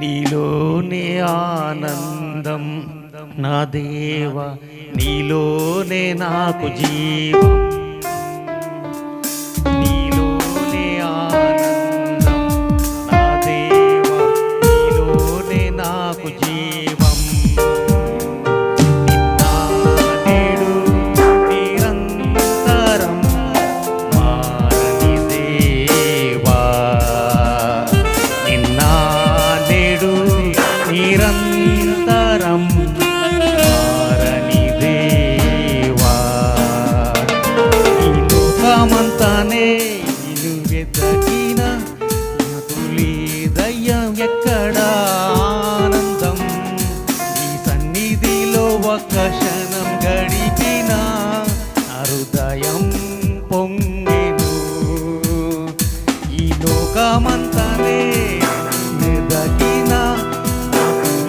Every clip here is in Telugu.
నీలోనే ఆనందం నా దేవ నీలోనే నాకు జీవం. లోకమంతానే నిన్ను వెతకిన లేదయ్యం ఎక్కడ ఆనందం. ఈ సన్నిధిలో ఒక్క క్షణం గడిపిన హృదయం పొంగెను. ఈ లోకమంతానే వెదకిన.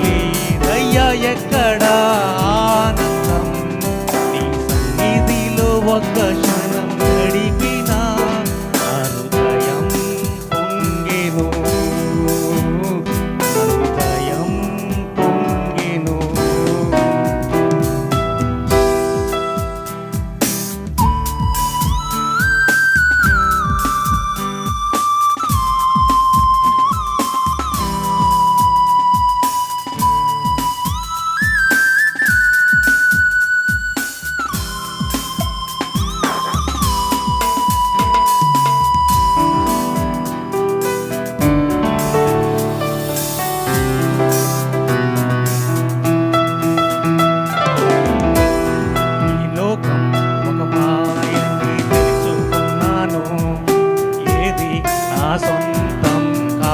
లేదయ్యా ఎక్కడ ఆనందం. నీ సన్నిధిలో ఒక్క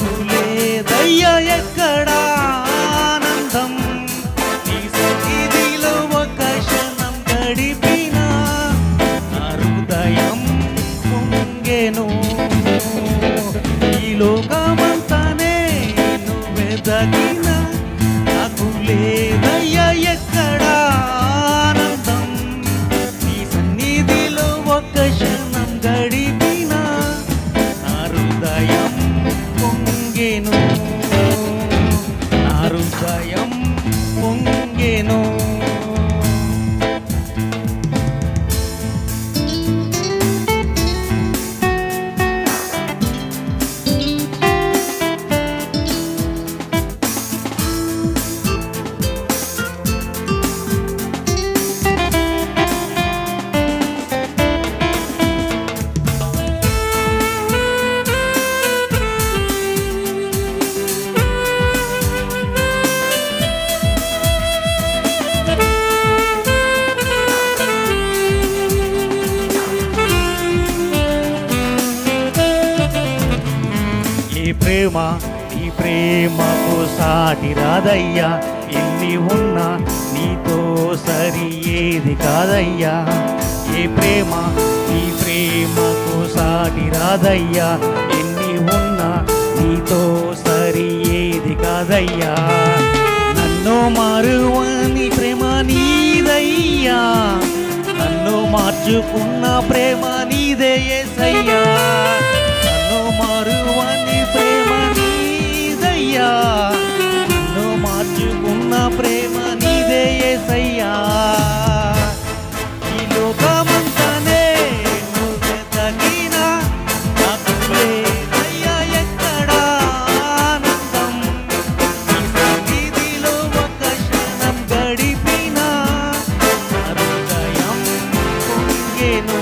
నువ్వే తగిన ఎక్కడ ఆనందం. నీ సన్నిధిలో ఒక క్షణం గడిపిన హృదయం పొంగెను. పొంగెను ప్రేమ నీ ప్రేమకు సాటి రాదయ్యా. ఎన్ని ఉన్నా నీతో సరి ఏది కాదయ్యా. ఏ ప్రేమ నీ ప్రేమకు సాటి రాదయ్యా. ఎన్ని ఉన్నా నీతో సరి ఏది కాదయ్యా. నన్ను మారువని ప్రేమ నీదయ్యా. నన్ను మార్చుకున్న ప్రేమ నీదే యేసయ్యా హృదయం